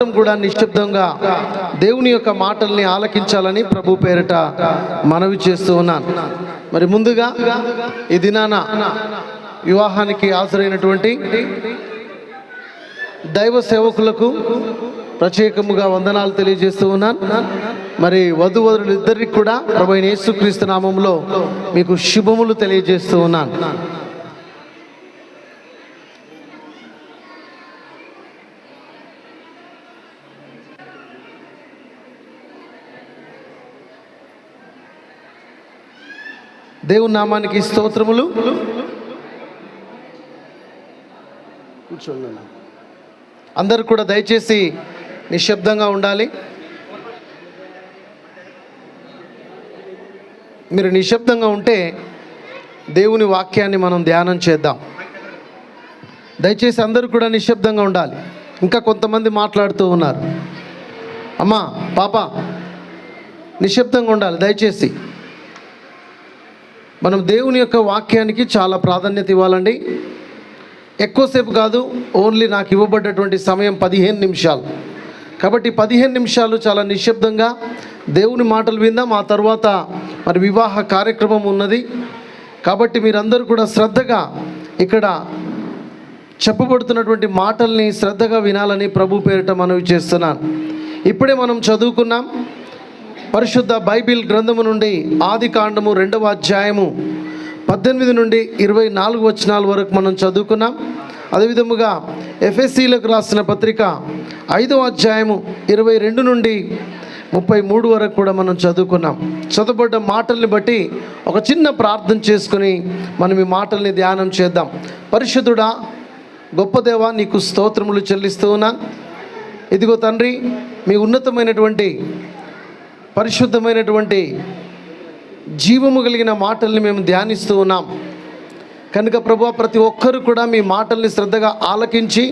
కూడా నిశ్శబ్దంగా దేవుని యొక్క మాటల్ని ఆలకించాలని ప్రభు పేరిట మనవి చేస్తూ ఉన్నాను. మరి ముందుగా ఈ దినాన వివాహానికి హాజరైనటువంటి దైవ సేవకులకు ప్రత్యేకముగా వందనాలు తెలియజేస్తూ ఉన్నాను. మరి వధువరులు ఇద్దరికి కూడా ప్రభు యేసుక్రీస్తు నామంలో మీకు శుభములు తెలియజేస్తూ ఉన్నాను. దేవుని నామానికి స్తోత్రములు. కూర్చోండి. అందరూ కూడా దయచేసి నిశ్శబ్దంగా ఉండాలి. మీరు నిశ్శబ్దంగా ఉంటే దేవుని వాక్యాన్ని మనం ధ్యానం చేద్దాం. దయచేసి అందరూ కూడా నిశ్శబ్దంగా ఉండాలి. ఇంకా కొంతమంది మాట్లాడుతూ ఉన్నారు. అమ్మా పాప నిశ్శబ్దంగా ఉండాలి. దయచేసి. మనం దేవుని యొక్క వాక్యానికి చాలా ప్రాధాన్యత ఇవ్వాలండి. ఎక్కువసేపు కాదు ఓన్లీ నాకు ఇవ్వబడ్డటువంటి సమయం పదిహేను నిమిషాలు. కాబట్టి పదిహేను నిమిషాలు చాలా నిశ్శబ్దంగా దేవుని మాటలు విందాం. ఆ తర్వాత మరి వివాహ కార్యక్రమం ఉన్నది. కాబట్టి మీరందరూ కూడా శ్రద్ధగా ఇక్కడ చెప్పబడుతున్నటువంటి మాటల్ని శ్రద్ధగా వినాలని ప్రభు పేరిట మనవి చేస్తున్నాను. ఇప్పుడే మనం చదువుకున్నాం. పరిశుద్ధ బైబిల్ గ్రంథము నుండి ఆది కాండము రెండవ అధ్యాయము పద్దెనిమిది నుండి ఇరవై నాలుగు వచనాల వరకు మనం చదువుకున్నాం. అదేవిధముగా ఎఫ్ఎస్సీలకు రాసిన పత్రిక ఐదవ అధ్యాయము ఇరవై రెండు నుండి ముప్పై మూడు వరకు కూడా మనం చదువుకున్నాం. చదవబడ్డ మాటల్ని బట్టి ఒక చిన్న ప్రార్థన చేసుకుని మనం ఈ మాటల్ని ధ్యానం చేద్దాం. పరిశుద్ధుడా గొప్ప దేవా నీకు స్తోత్రములు చెల్లిస్తూ ఉన్నాను ఇదిగో తండ్రి మీ ఉన్నతమైనటువంటి పరిశుద్ధమైనటువంటి జీవము కలిగిన మాటల్ని మేము ధ్యానిస్తూ ఉన్నాం. కనుక ప్రభు ప్రతి ఒక్కరు కూడా మీ మాటల్ని శ్రద్ధగా ఆలకించి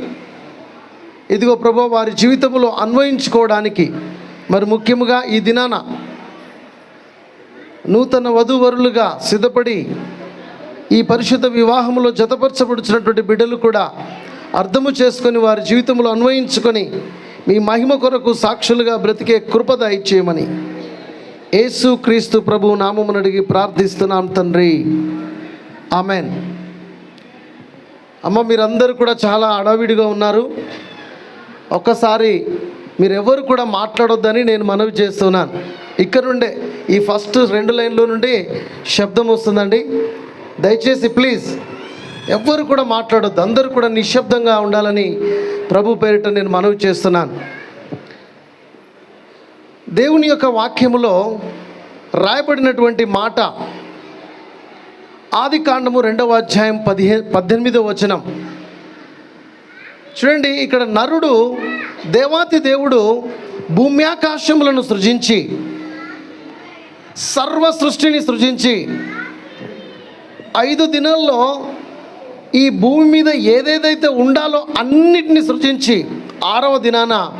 ఇదిగో ప్రభు వారి జీవితంలో అన్వయించుకోవడానికి మరి ముఖ్యముగా ఈ దినాన నూతన వధూవరులుగా సిద్ధపడి ఈ పరిశుద్ధ వివాహంలో జతపరచబడుచున్నటువంటి బిడ్డలు కూడా అర్థము చేసుకొని వారి జీవితంలో అన్వయించుకొని మీ మహిమ కొరకు సాక్షులుగా బ్రతికే కృపద ఇచ్చేయమని యేసు క్రీస్తు ప్రభు నామమును అడిగి ప్రార్థిస్తున్నాం తండ్రి. ఆమెన్. అమ్మ మీరందరూ కూడా చాలా అడవిడిగా ఉన్నారు. ఒక్కసారి మీరెవరు కూడా మాట్లాడొద్దని నేను మనవి చేస్తున్నాను. ఇక్కడ నుండే ఈ ఫస్ట్ రెండు లైన్లో నుండి శబ్దం వస్తుందండి. దయచేసి ప్లీజ్ ఎవ్వరు కూడా మాట్లాడొద్దు. అందరూ కూడా నిశ్శబ్దంగా ఉండాలని ప్రభు పేరిట నేను మనవి చేస్తున్నాను. దేవుని యొక్క వాక్యములో రాయబడినటువంటి మాట ఆది కాండము రెండవ అధ్యాయం పదిహే పద్దెనిమిదవ వచనం. చూడండి ఇక్కడ నరుడు దేవాతి దేవుడు భూమ్యాకాశములను సృజించి సర్వ సృష్టిని సృజించి ఐదు దినాల్లో ఈ భూమి మీద ఏదేదైతే ఉండాలో అన్నిటిని సృజించి ఆరవ దినాన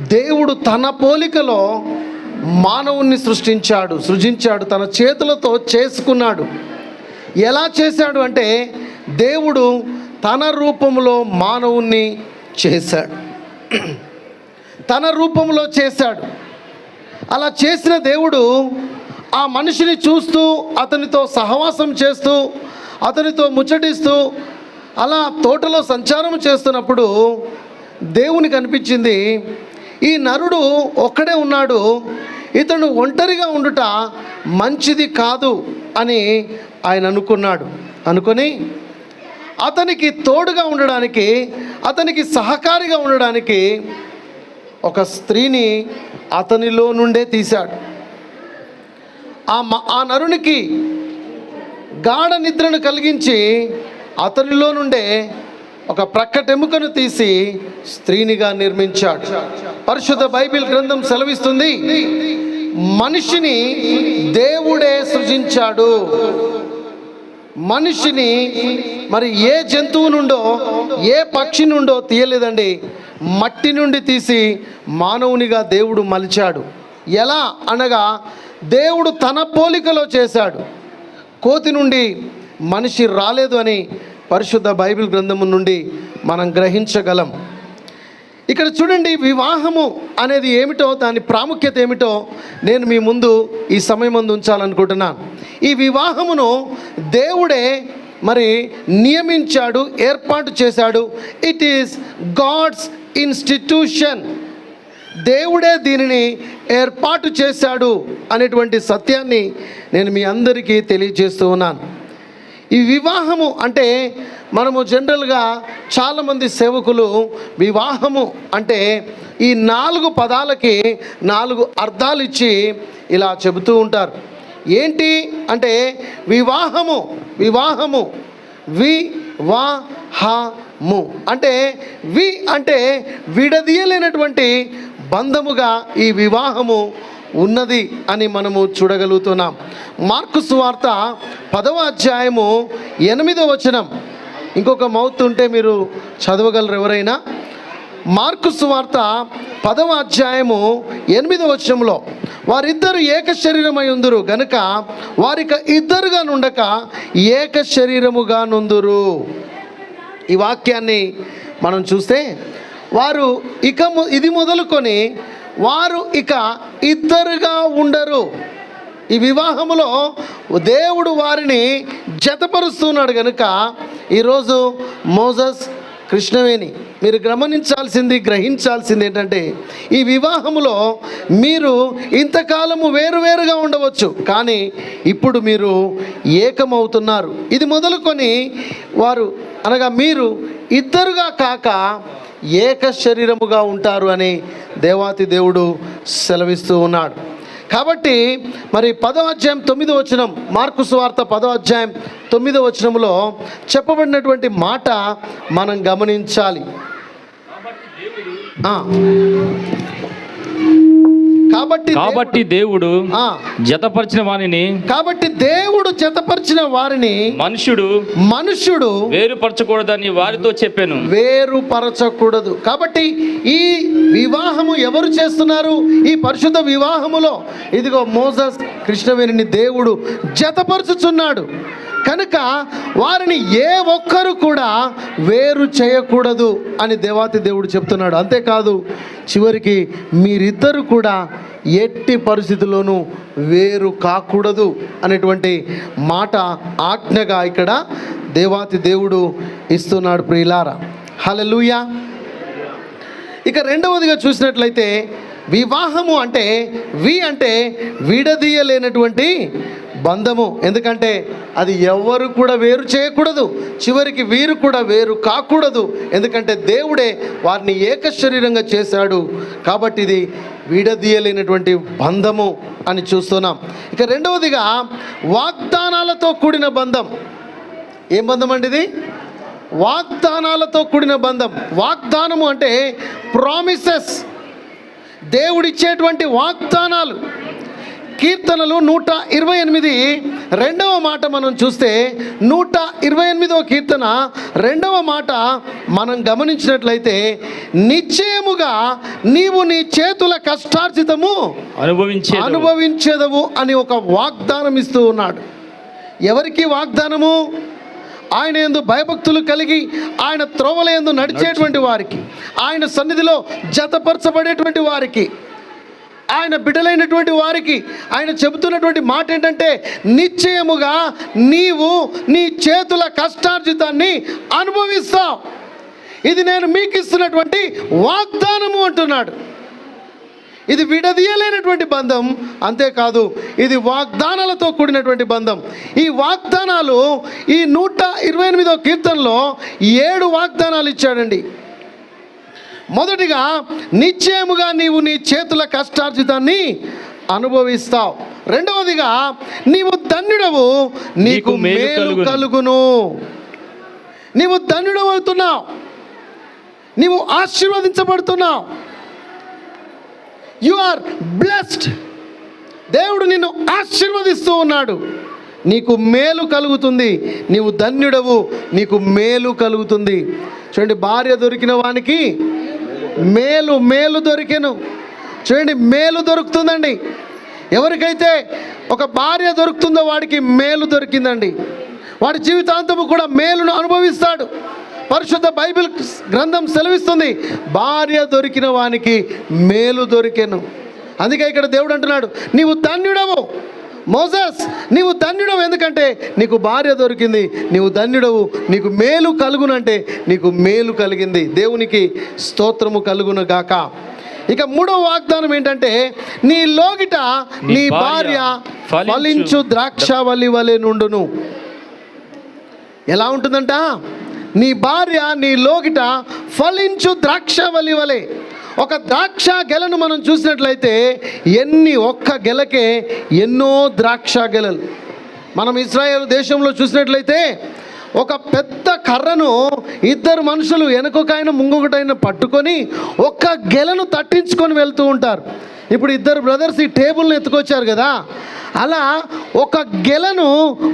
దేవుడు తన పోలికలో మానవుణ్ణి సృష్టించాడు సృజించాడు తన చేతులతో చేసుకున్నాడు. ఎలా చేశాడు అంటే దేవుడు తన రూపంలో మానవుణ్ణి చేశాడు. తన రూపంలో చేశాడు. అలా చేసిన దేవుడు ఆ మనిషిని చూస్తూ అతనితో సహవాసం చేస్తూ అతనితో ముచ్చటిస్తూ అలా తోటలో సంచారం చేస్తున్నప్పుడు దేవునికి అనిపించింది ఈ నరుడు ఒక్కడే ఉన్నాడు ఇతను ఒంటరిగా ఉండుట మంచిది కాదు అని ఆయన అనుకున్నాడు. అనుకొని అతనికి తోడుగా ఉండడానికి అతనికి సహకారిగా ఉండడానికి ఒక స్త్రీని అతనిలో నుండే తీశాడు. ఆ మ- ఆ నరునికి గాఢ నిద్రను కలిగించి అతనిలో నుండే ఒక ప్రక్కటెముకను తీసి స్త్రీనిగా నిర్మించాడు. పరిశుద్ధ బైబిల్ గ్రంథం సెలవిస్తుంది మనిషిని దేవుడే సృజించాడు. మనిషిని మరి ఏ జంతువు నుండో ఏ పక్షి నుండో తీయలేదండి. మట్టి నుండి తీసి మానవునిగా దేవుడు మలిచాడు. ఎలా అనగా దేవుడు తన పోలికలో చేశాడు. కోతి నుండి మనిషి రాలేదు అని పరిశుద్ధ బైబిల్ గ్రంథము నుండి మనం గ్రహించగలం. ఇక్కడ చూడండి వివాహము అనేది ఏమిటో దాని ప్రాముఖ్యత ఏమిటో నేను మీ ముందు ఈ సమయం ముందు ఉంచాలనుకుంటున్నాను. ఈ వివాహమును దేవుడే మరి నియమించాడు ఏర్పాటు చేశాడు. ఇట్ ఈస్ గాడ్స్ ఇన్స్టిట్యూషన్ దేవుడే దీనిని ఏర్పాటు చేశాడు అనేటువంటి సత్యాన్ని నేను మీ అందరికీ తెలియజేస్తూ ఉన్నాను. ఈ వివాహము అంటే మనము జనరల్గా చాలామంది సేవకులు వివాహము అంటే ఈ నాలుగు పదాలకి నాలుగు అర్థాలు ఇచ్చి ఇలా చెబుతూ ఉంటారు. ఏంటి అంటే వివాహము వివాహము వి వా హము అంటే వి అంటే విడదీయలేనటువంటి బంధముగా ఈ వివాహము ఉన్నది అని మనము చూడగలుగుతున్నాం. మార్కు సువార్త పదవ అధ్యాయము ఎనిమిదవ వచనం. ఇంకొక మౌత్ ఉంటే మీరు చదవగలరు ఎవరైనా. మార్కు సువార్త పదవ అధ్యాయము ఎనిమిదవ వచనంలో వారిద్దరు ఏక శరీరమై ఉందురు గనుక వారిక ఇద్దరుగా నుండక ఏక శరీరముగా నుందురు. ఈ వాక్యాన్ని మనం చూస్తే వారు ఇక ఇది మొదలుకొని వారు ఇక ఇద్దరుగా ఉండరు. ఈ వివాహములో దేవుడు వారిని జతపరుస్తున్నాడు కనుక ఈరోజు మోజస్ కృష్ణవేణి మీరు గమనించాల్సింది గ్రహించాల్సింది ఏంటంటే ఈ వివాహములో మీరు ఇంతకాలము వేరువేరుగా ఉండవచ్చు కానీ ఇప్పుడు మీరు ఏకమవుతున్నారు. ఇది మొదలుకొని వారు అనగా మీరు ఇద్దరుగా కాక ఏక శరీరముగా ఉంటారు అని దేవాతి దేవుడు సెలవిస్తూ ఉన్నాడు. కాబట్టి మరి పదో అధ్యాయం తొమ్మిదో వచనం మార్కు సువార్త పదో అధ్యాయం తొమ్మిదో వచనంలో చెప్పబడినటువంటి మాట మనం గమనించాలి. కాబట్టి కాబట్టి దేవుడు జతపరిచిన వానిని కాబట్టి దేవుడు జతపరిచిన వారిని మనుషుడు మనుష్యుడు వేరుపరచకూడదని వారితో చెప్పాను. వేరుపరచకూడదు. కాబట్టి ఈ వివాహము ఎవరు చేస్తున్నారు? ఈ పరిశుద్ధ వివాహములో ఇదిగో మోసస్ కృష్ణవేణిని దేవుడు జతపరుచుచున్నాడు. కనుక వారిని ఏ ఒక్కరు కూడా వేరు చేయకూడదు అని దేవాతి దేవుడు చెప్తున్నాడు. అంతేకాదు చివరికి మీరిద్దరు కూడా ఎట్టి పరిస్థితుల్లోనూ వేరు కాకూడదు అనేటువంటి మాట ఆజ్ఞగా ఇక్కడ దేవాతి దేవుడు ఇస్తున్నాడు ప్రియులారా. హల్లెలూయా. ఇక రెండవదిగా చూసినట్లయితే వివాహము అంటే వి అంటే విడదీయలేనటువంటి బంధము. ఎందుకంటే అది ఎవరు కూడా వేరు చేయకూడదు. చివరికి వీరు కూడా వేరు కాకూడదు. ఎందుకంటే దేవుడే వారిని ఏక శరీరంగా చేశాడు. కాబట్టి ఇది విడదీయలేనటువంటి బంధము అని చూస్తున్నాం. ఇక రెండవదిగా వాగ్దానాలతో కూడిన బంధం. ఏం బంధం అండి ఇది? వాగ్దానాలతో కూడిన బంధం. వాగ్దానము అంటే ప్రామిసెస్ దేవుడిచ్చేటువంటి వాగ్దానాలు. కీర్తనలు నూట ఇరవై ఎనిమిది. రెండవ మాట మనం చూస్తే నూట ఇరవై ఎనిమిదవ కీర్తన. రెండవ మాట మనం గమనించినట్లయితే నిశ్చయముగా నీవు నీ చేతుల కష్టార్జితము అనుభవించే అనుభవించేదవు అని ఒక వాగ్దానం ఇస్తూ ఉన్నాడు. ఎవరికి వాగ్దానము? ఆయన ఎందు భయభక్తులు కలిగి ఆయన త్రోవల ఎందు నడిచేటువంటి వారికి ఆయన సన్నిధిలో జతపరచబడేటువంటి వారికి. ఆయన బిడ్డలైనటువంటి వారికి ఆయన చెబుతున్నటువంటి మాట ఏంటంటే నిశ్చయముగా నీవు నీ చేతుల కష్టార్జితాన్ని అనుభవిస్తావు. ఇది నేను మీకు ఇస్తున్నటువంటి వాగ్దానము అంటున్నాడు. ఇది విడదీయలేనటువంటి బంధం. అంతేకాదు ఇది వాగ్దానాలతో కూడినటువంటి బంధం. ఈ వాగ్దానాలు ఈ నూట ఇరవై ఎనిమిదో కీర్తనలో ఏడు వాగ్దానాలు ఇచ్చాడండి. మొదటిగా నిశ్చయముగా నీవు నీ చేతుల కష్టార్జితాన్ని అనుభవిస్తావు. రెండవదిగా నీవు ధన్యుడవు నీకు మేలు. కలుగును. నీవు ధన్యుడవు అవుతున్నావు నీవు ఆశీర్వదించబడుతున్నావు. యు ఆర్ బ్లెస్డ్ దేవుడు నిన్ను ఆశీర్వదిస్తూ ఉన్నాడు. నీకు మేలు కలుగుతుంది. నీవు ధన్యుడవు నీకు మేలు కలుగుతుంది. చూడండి భార్య దొరికిన వానికి మేలు మేలు దొరికెను. చూడండి మేలు దొరుకుతుందండి. ఎవరికైతే ఒక భార్య దొరుకుతుందో వాడికి మేలు దొరికిందండి. వాడి జీవితాంతము కూడా మేలును అనుభవిస్తాడు. పరిశుద్ధ బైబిల్ గ్రంథం సెలవిస్తుంది భార్య దొరికిన వానికి మేలు దొరికెను. అందుకే ఇక్కడ దేవుడు అంటున్నాడు నీవు ధన్యుడవు. మోసస్ నీవు ధన్యుడవు ఎందుకంటే నీకు భార్య దొరికింది నీవు ధన్యుడవు నీకు మేలు కలుగునంటే నీకు మేలు కలిగింది. దేవునికి స్తోత్రము కలుగును గాక ఇక మూడవ వాగ్దానం ఏంటంటే నీ లోగిట నీ భార్య ఫలించు. ఫలించు ద్రాక్షవల్లి వలె నుండును. ఎలా ఉంటుందంట? నీ భార్య నీ లోగిట ఫలించు ద్రాక్షవల్లి వలె. ఒక ద్రాక్ష గెలను మనం చూసినట్లయితే ఎన్ని ఒక్క గెలకే ఎన్నో ద్రాక్ష గెలలు. మనం ఇజ్రాయెల్ దేశంలో చూసినట్లయితే ఒక పెద్ద కర్రను ఇద్దరు మనుషులు వెనకొకైన ముంగొకటైన పట్టుకొని ఒక్క గెలను తట్టించుకొని వెళ్తూ ఉంటారు. ఇప్పుడు ఇద్దరు బ్రదర్స్ ఈ టేబుల్ని ఎత్తుకొచ్చారు కదా అలా ఒక గెలను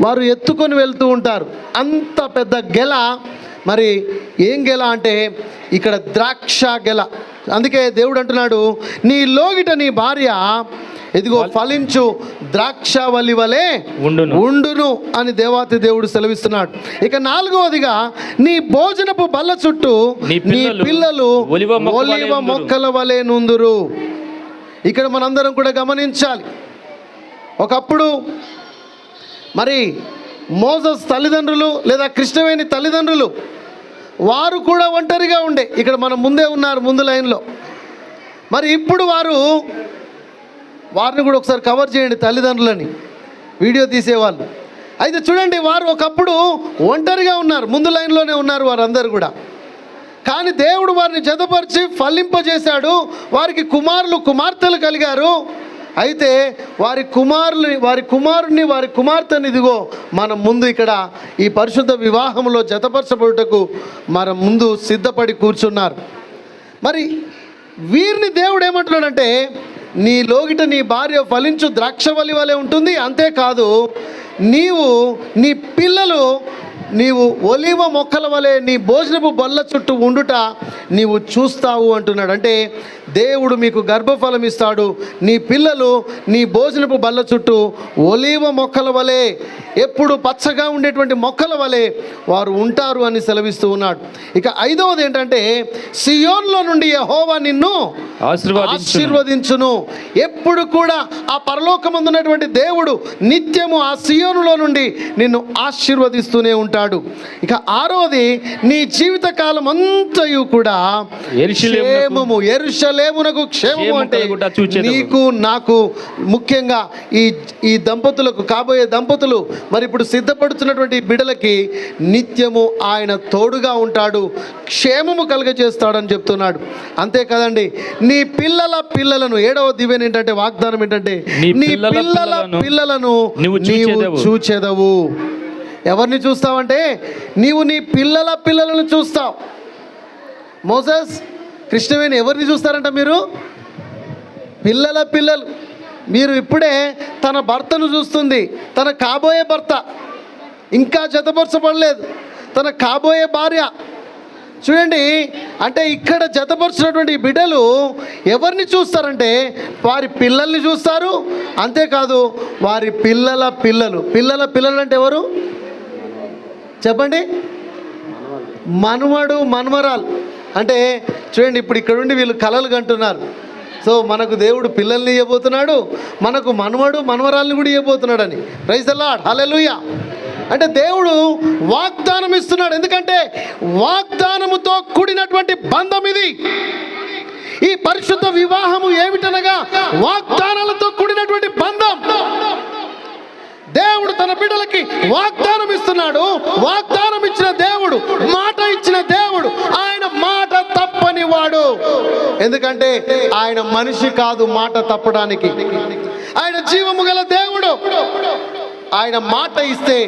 వారు ఎత్తుకొని వెళ్తూ ఉంటారు. అంత పెద్ద గెల మరి ఏం గెల అంటే ఇక్కడ ద్రాక్ష గెల అందుకే దేవుడు అంటున్నాడు నీ లోగిట నీ భార్య ఇదిగో ఫలించు ద్రాక్షవల్లి వలె ఉండును. ఉండును అని దేవాతి దేవుడు సెలవిస్తున్నాడు ఇక నాలుగవదిగా నీ భోజనపు బల్ల చుట్టూ నీ పిల్లలు ఒలివ వలె. మొక్కల వలె నుందురు ఇక్కడ మనందరం కూడా గమనించాలి ఒకప్పుడు మరి మోజస్ తల్లిదండ్రులు లేదా కృష్ణవేణి తల్లిదండ్రులు వారు కూడా ఒంటరిగా ఉండే. ఇక్కడ మనం ముందే ఉన్నారు ముందు లైన్లో. మరి ఇప్పుడు వారు వారిని కూడా ఒకసారి కవర్ చేయండి తల్లిదండ్రులని. వీడియో తీసేవాళ్ళు. అయితే చూడండి వారు ఒకప్పుడు ఒంటరిగా ఉన్నారు ముందు లైన్లోనే ఉన్నారు వారందరూ కూడా. కానీ దేవుడు వారిని జతపరిచి ఫలింపజేశాడు. వారికి కుమారులు కుమార్తెలు కలిగారు. అయితే వారి కుమారులు వారి కుమారుని వారి కుమార్తెని ఇదిగో మనం ముందు ఇక్కడ ఈ పరిశుద్ధ వివాహంలో జతపరచబడుటకు మనం ముందు సిద్ధపడి కూర్చున్నారు. మరి వీరిని దేవుడు ఏమంటున్నాడంటే నీ లోగిట నీ భార్య ఫలించు ద్రాక్షవల్లి వలె ఉంటుంది అంతేకాదు నీవు నీ పిల్లలు నీవు ఒలివ మొక్కల వలె నీ భోజనపు బల్ల చుట్టూ ఉండుట నీవు చూస్తావు అంటున్నాడు. అంటే దేవుడు మీకు గర్భఫలం ఇస్తాడు నీ పిల్లలు నీ భోజనపు బల్ల చుట్టూ ఒలివ మొక్కల వలె ఎప్పుడు పచ్చగా ఉండేటువంటి మొక్కల వలె వారు ఉంటారు అని సెలవిస్తూ ఉన్నాడు. ఇక ఐదవది ఏంటంటే సియోన్లో నుండి యెహోవా నిన్ను ఆశీర్వదించును. ఆశీర్వదించును. ఎప్పుడు కూడా ఆ పరలోకమందున్నటువంటి దేవుడు నిత్యము ఆ సియోనులో నుండి నిన్ను ఆశీర్వదిస్తూనే ఉంటాడు. ఇక ఆరవది నీ జీవిత కాలం అంతయు కూడా ఎరుషలేమునకు క్షేమము అంటే. నీకు నాకు ముఖ్యంగా ఈ ఈ దంపతులకు కాబోయే దంపతులు మరి ఇప్పుడు సిద్ధపడుతున్నటువంటి బిడలకి నిత్యము ఆయన తోడుగా ఉంటాడు క్షేమము కలుగజేస్తాడని చెప్తున్నాడు అంతే కదండి నీ పిల్లల పిల్లలను ఏడవ దివ్యం ఏంటంటే వాగ్దానం ఏంటంటే నీ పిల్లల పిల్లల పిల్లలను నీవు. చూచెదవు ఎవరిని చూస్తావంటే నీవు నీ పిల్లల పిల్లలను చూస్తావు మోసస్ కృష్ణవేణి ఎవరిని చూస్తారంట మీరు? పిల్లల పిల్లలు. మీరు ఇప్పుడే తన భర్తను చూస్తుంది. తన కాబోయే భర్త. ఇంకా జతపరచబడలేదు. తన కాబోయే భార్య. చూడండి అంటే ఇక్కడ జతపరుచినటువంటి బిడ్డలు ఎవరిని చూస్తారంటే వారి పిల్లల్ని చూస్తారు. అంతేకాదు వారి పిల్లల పిల్లలు. పిల్లల పిల్లలు అంటే ఎవరు? చెప్పండి. మనవడు మనవరాలు అంటే చూడండి ఇప్పుడు ఇక్కడ ఉండి వీళ్ళు కలలు కంటున్నారు. సో మనకు దేవుడు పిల్లల్ని ఇవ్వబోతున్నాడు మనకు మనవడు మనవరాల్ని కూడా ఇవ్వబోతున్నాడు అని ప్రైజ్ అలాడ్ హల్లెలూయ అంటే దేవుడు వాగ్దానం ఇస్తున్నాడు. ఎందుకంటే వాగ్దానముతో కూడినటువంటి బంధం ఇది. ఈ పరిశుద్ధ వివాహము ఏమిటనగా వాగ్దానాలతో కూడినటువంటి బంధం. దేవుడు తన బిడ్డలకి వాగ్దానం ఇస్తున్నాడు. వాగ్దానం ఇచ్చిన దేవుడు మాట ఇచ్చిన దేవుడు ఆయన మాట తప్పని వాడు. ఎందుకంటే ఆయన మనిషి కాదు మాట తప్పడానికి. ఆయన జీవము గల దేవుడు. ఆయన మాట ఇస్తే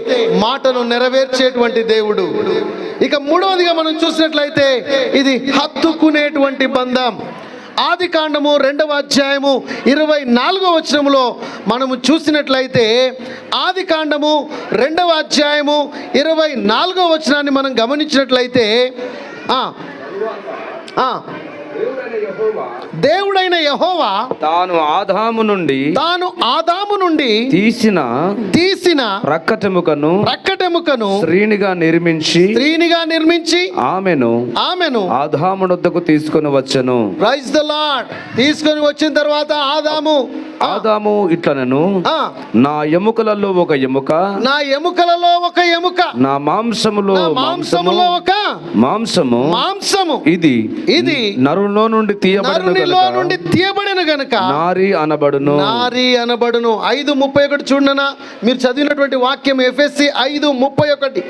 మాటను నెరవేర్చేటువంటి దేవుడు. ఇక మూడవదిగా మనం చూసినట్లయితే ఇది హత్తుకునేటువంటి బంధం. ఆది కాండము రెండవ అధ్యాయము ఇరవై నాలుగవ వచనములో మనము చూసినట్లయితే ఆది కాండము రెండవ అధ్యాయము ఇరవై నాలుగవ వచనాన్ని మనం గమనించినట్లయితే దేవుడైన యహోవా తాను ఆదాము నుండి తాను ఆదాము నుండి తీసిన తీసిన ప్రక్కటెముకను ప్రక్కటెముకను స్త్రీనిగా నిర్మించి స్త్రీనిగా నిర్మించి ఆమెను ఆమెను ఆదామునొద్దకు తీసుకొని వచ్చెను. Praise the Lord. తీసుకొని వచ్చిన తర్వాత ఆదాము ఆదాము ఇట్లనను ఆ, నా ఎముకలలో ఒక ఎముక నా ఎముకలలో ఒక ఎముక నా మాంసములో మాంసములో ఒక మాంసము మాంసము. ఇది ఇది నరులో నుండి తీయబడిన నరునిలో గనుక నుండి తీయబడిన గనుక నారి అనబడును. నారి అనబడును. ఐదు ముప్పై ఒకటి చూడనా మీరు చదివినటువంటి వాక్యం ఎఫ్ఎస్సి ఐదు ముప్పై ఒకటి.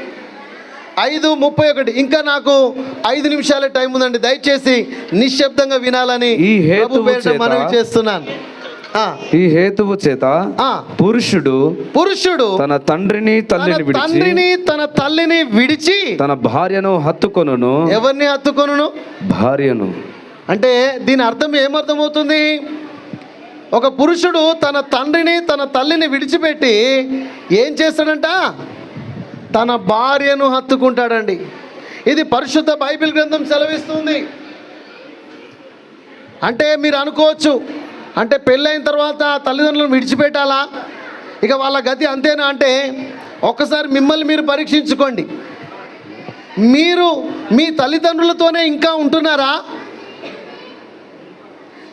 ఐదు ముప్పై ఒకటి. ఇంకా నాకు ఐదు నిమిషాలే టైం ఉందండి. దయచేసి నిశ్శబ్దంగా వినాలని ఈ చేత మనవి చేస్తున్నాను. ఈ హేతువు చేత పురుషుడు పురుషుడు తన తండ్రిని తల్లిని విడిచి తండ్రిని తన తల్లిని విడిచి తన భార్యను హత్తుకొనును. ఎవరిని హత్తుకొనును? భార్యను. అంటే దీని అర్థం ఏమర్థమవుతుంది? ఒక పురుషుడు తన తండ్రిని తన తల్లిని విడిచిపెట్టి ఏం చేస్తాడంట? తన భార్యను హత్తుకుంటాడండి. ఇది పరిశుద్ధ బైబిల్ గ్రంథం సెలవిస్తుంది. అంటే మీరు అనుకోవచ్చు అంటే పెళ్ళైన తర్వాత తల్లిదండ్రులను విడిచిపెట్టాలా? ఇక వాళ్ళ గతి అంతేనా అంటే ఒక్కసారి మిమ్మల్ని మీరు పరీక్షించుకోండి. మీరు మీ తల్లిదండ్రులతోనే ఇంకా ఉంటున్నారా?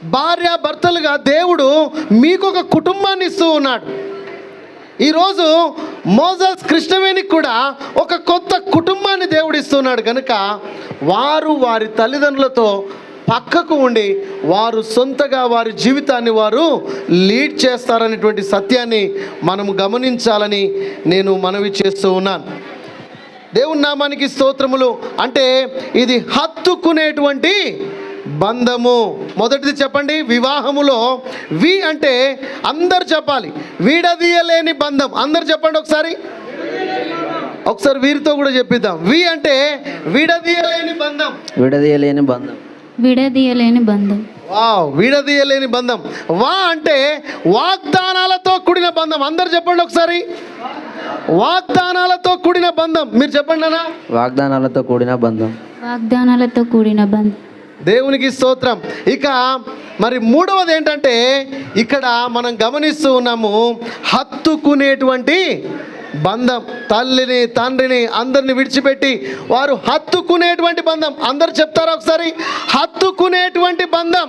భార్య భర్తలుగా దేవుడు మీకు ఒక కుటుంబాన్ని ఇస్తూ ఉన్నాడు. ఈరోజు మోజస్ కృష్ణవేణికి కూడా ఒక కొత్త కుటుంబాన్ని దేవుడు ఇస్తున్నాడు కనుక వారు వారి తల్లిదండ్రులతో పక్కకు ఉండి వారు సొంతగా వారి జీవితాన్ని వారు లీడ్ చేస్తారనేటువంటి సత్యాన్ని మనం గమనించాలని నేను మనవి చేస్తూ ఉన్నాను. దేవుని నామానికి స్తోత్రములు. అంటే ఇది హత్తుకునేటువంటి బంధము. మొదటిది చెప్పండి వివాహములో వి అంటే అందరు చెప్పాలి. వీడదీయలేని బంధం. అందరు చెప్పండి ఒకసారి. ఒకసారి వీరితో కూడా చెప్పిద్దాం. వి అంటే విడదీయలేని బంధం. విడదీయలేని బంధం. విడదీయలేని బంధం. వావ్ విడదీయలేని బంధం. వా అంటే వాగ్దానాలతో కూడిన బంధం. అందరు చెప్పండి ఒకసారి. వాగ్దానాలతో కూడిన బంధం. మీరు చెప్పండి అన్నా వాగ్దానాలతో కూడిన బంధం. వాగ్దానాలతో కూడిన బంధం. దేవునికి స్తోత్రం. ఇక మరి మూడవది ఏంటంటే ఇక్కడ మనం గమనిస్తూ ఉన్నాము హత్తుకునేటువంటి బంధం. తల్లిని తండ్రిని అందరిని విడిచిపెట్టి వారు హత్తుకునేటువంటి బంధం. అందరు చెప్తారా ఒకసారి? హత్తుకునేటువంటి బంధం.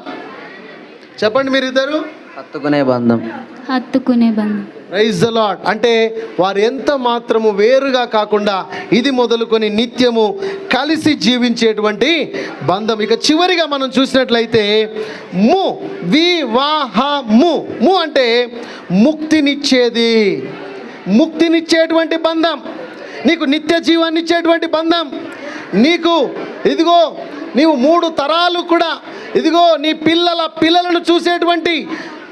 చెప్పండి మీరు ఇద్దరు హత్తుకునే బంధం. హత్తుకునే బంధం. ప్రైజ్ ద లాడ్ అంటే వారు ఎంత మాత్రము వేరుగా కాకుండా ఇది మొదలుకొని నిత్యము కలిసి జీవించేటువంటి బంధం. ఇక చివరిగా మనం చూసినట్లయితే ము వివాహము ము. అంటే ముక్తినిచ్చేది. ముక్తినిచ్చేటువంటి బంధం. నీకు నిత్య జీవాన్ని ఇచ్చేటువంటి బంధం. నీకు ఇదిగో నీవు మూడు తరాలు కూడా ఇదిగో నీ పిల్లల పిల్లలను చూసేటువంటి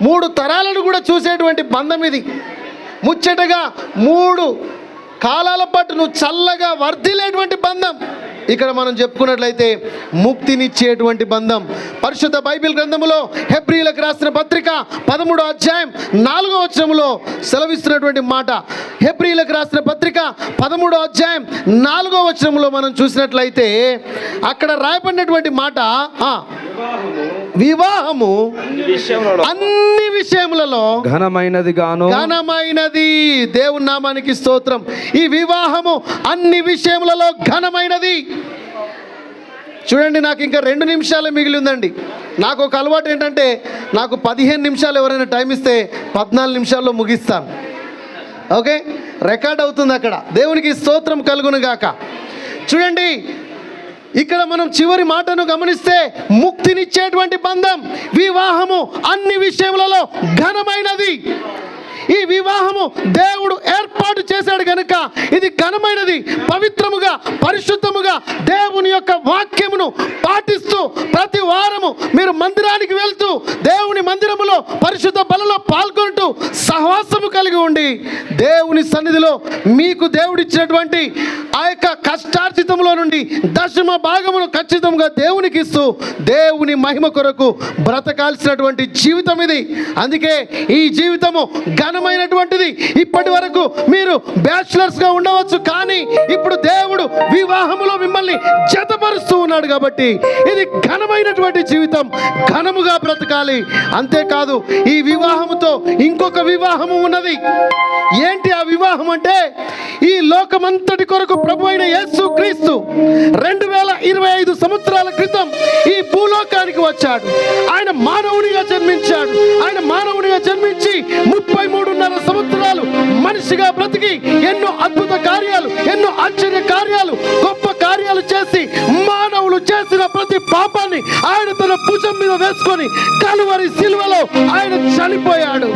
మూడు తరాలను కూడా చూసేటువంటి బంధం ఇది. ముచ్చటగా మూడు కాలాల పాటు నువ్వు చల్లగా వర్ధిలేటువంటి బంధం. ఇక్కడ మనం చెప్పుకున్నట్లయితే ముక్తినిచ్చేటువంటి బంధం. పరిశుద్ధ బైబిల్ గ్రంథములో హెబ్రిలకు రాసిన పత్రిక పదమూడో అధ్యాయం నాలుగో వచనంలో సెలవిస్తున్నటువంటి మాట. హెబ్రిలకు రాసిన పత్రిక పదమూడో అధ్యాయం నాలుగో వచనంలో మనం చూసినట్లయితే అక్కడ రాయబడినటువంటి మాట వివాహము అన్ని విషయములలో ఘనమైనది గాను ఘనమైనది. దేవుని నామానికి స్తోత్రం. ఈ వివాహము అన్ని విషయములలో ఘనమైనది. చూడండి నాకు ఇంకా రెండు నిమిషాలే మిగిలి ఉందండి. నాకు ఒక అలవాటు ఏంటంటే నాకు పదిహేను నిమిషాలు ఎవరైనా టైం ఇస్తే పద్నాలుగు నిమిషాల్లో ముగిస్తాను. ఓకే? రికార్డ్ అవుతుంది అక్కడ. దేవునికి స్తోత్రం కలుగును గాక చూడండి ఇక్కడ మనం చివరి మాటను గమనిస్తే ముక్తినిచ్చేటువంటి బంధం వివాహము అన్ని విషయములలో ఘనమైనది. ఈ వివాహము దేవుడు ఏర్పాటు చేశాడు కనుక ఇది ఘనమైనది పవిత్రముగా పరిశుద్ధముగా దేవుని యొక్క వాక్యమును పాటిస్తూ ప్రతి వారము మీరు మందిరానికి వెళ్తూ దేవుని మందిరములో పరిశుద్ధ బలలో పాల్గొంటూ సహవాసము కలిగి ఉండి దేవుని సన్నిధిలో మీకు దేవుడిచ్చినటువంటి ఆ యొక్క కష్టార్జితంలో నుండి దశమ భాగమును ఖచ్చితంగా దేవునికి ఇస్తూ దేవుని మహిమ కొరకు బ్రతకాల్సినటువంటి జీవితం ఇది. అందుకే ఈ జీవితము ఘనమైనటువంటిది ఇప్పటి వరకు మీరు బ్యాచులర్స్గా ఉండవచ్చు కానీ ఇప్పుడు దేవుడు వివాహములో మిమ్మల్ని జతపరుస్తూ ఉన్నాడు కాబట్టి ఇది ఘనమైనటువంటి జీవితం. ఘనముగా బ్రతకాలి. అంతేకాదు ఈ వివాహముతో ఇంకొక వివాహము ఉన్నది. ఏంటి ఆ వివాహం అంటే? ఈ లోకమంతటి కొరకు ప్రభు అయిన యేసు క్రీస్తు రెండు వేల ఇరవై ఐదు సంవత్సరాల క్రితం ఈ భూలోకానికి వచ్చాడు. ఆయన మానవునిగా జన్మించాడు. ఆయన మానవునిగా జన్మ మనిషిగా బ్రతికి ఎన్నో అద్భుత కార్యాలు ఎన్నో ఆశ్చర్య కార్యాలు గొప్ప కార్యాలు చేసి మానవులు చేసిన ప్రతి పాపాన్ని ఆయన తన భుజం మీద వేసుకొని కలువరి సిలువలో ఆయన చనిపోయాడు.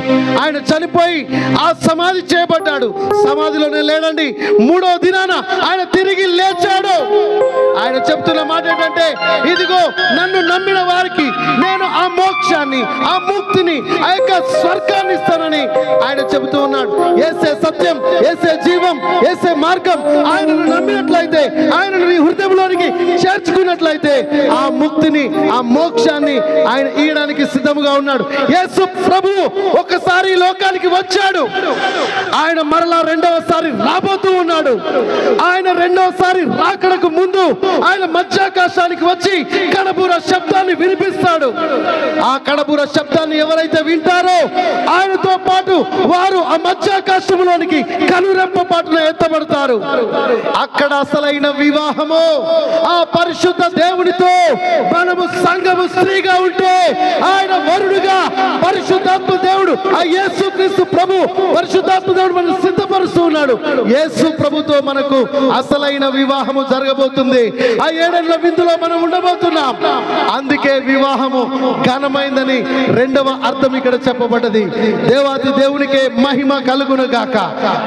ఆయన చనిపోయి ఆ సమాధి చేయబడ్డాడు. సమాధిలోనే లేడండి. మూడో దినాన ఆయన తిరిగి లేచాడు. ఆయన చెప్తున్న మాట ఏంటంటే ఇదిగో నన్ను నమ్మిన వారికి నేను ఆ మోక్షాన్ని ఆ ముక్తిని ఆ యొక్క స్వర్గాన్ని ఇస్తానని ఆయన చెబుతూ ఉన్నాడు. ఏసే సత్యం ఏసే జీవం ఏసే మార్గం ఆయనను నమ్మినట్లయితే ఆయనను నీ హృదయంలోనికి చేర్చుకున్నట్లయితే ఆ ముక్తిని ఆ మోక్షాన్ని ఆయన ఇయడానికి సిద్ధముగా ఉన్నాడు. యేసు ప్రభువు ఒకసారి లోకానికి వచ్చాడు. ఆయన మరలా రెండవసారి రాబోతూ ఉన్నాడు. ఆయన రెండవసారి రాకడకు ముందు ఆయన మధ్యాకాశానికి వచ్చి కడబూర శబ్దాన్ని వినిపిస్తాడు. ఆ కడబూర శబ్దాన్ని ఎవరైతే వింటారో ఆయనతో పాటు వారు ఆ మధ్యాకాశంలోనికి కనురెప్ప పాటున ఎత్తబడతారు. అక్కడ అసలైన వివాహము ఆ పరిశుద్ధ దేవునితో మనము సంఘము స్త్రీగా ఉంటే ఆయన వరుడుగా పరిశుద్ధాత్మ దేవుడు ఆ యేసు క్రీస్తు ప్రభు పరిశుద్ధాత్మ దేవుడు మనం సిద్ధపరుస్తూ ఉన్నాడు. యేసు ప్రభుతో మనకు అసలైన వివాహము జరగబోతుంది. ఆ ఏడేళ్ళ విందులో మనం ఉండబోతున్నాం. అందుకే వివాహము ఘనమైందని రెండవ అర్థం ఇక్కడ చెప్పబడ్డది. దేవాది దేవునికే మహిమ కలుగును గాక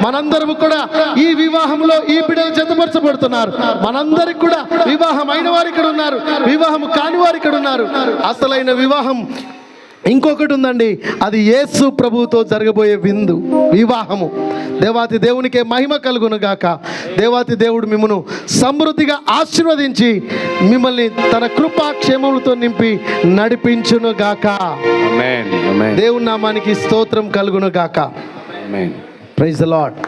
మనందరము కూడా ఈ వివాహంలో ఈ బిడ్డలు జతపరచబడుతున్నారు. మనందరికి కూడా వివాహం అయిన వారు ఇక్కడ ఉన్నారు. వివాహం కాని వారు ఇక్కడ ఉన్నారు. అసలైన వివాహం ఇంకొకటి ఉందండి అది యేసు ప్రభువుతో జరగబోయే విందు వివాహము. దేవాతి దేవునికే మహిమ కలుగును గాక దేవాతి దేవుడు మిమ్మను సమృద్ధిగా ఆశీర్వదించి మిమ్మల్ని తన కృపా క్షేమములతో నింపి నడిపించును గాక దేవుని నామానికి స్తోత్రం కలుగును గాక ప్రైజ్ లాడ్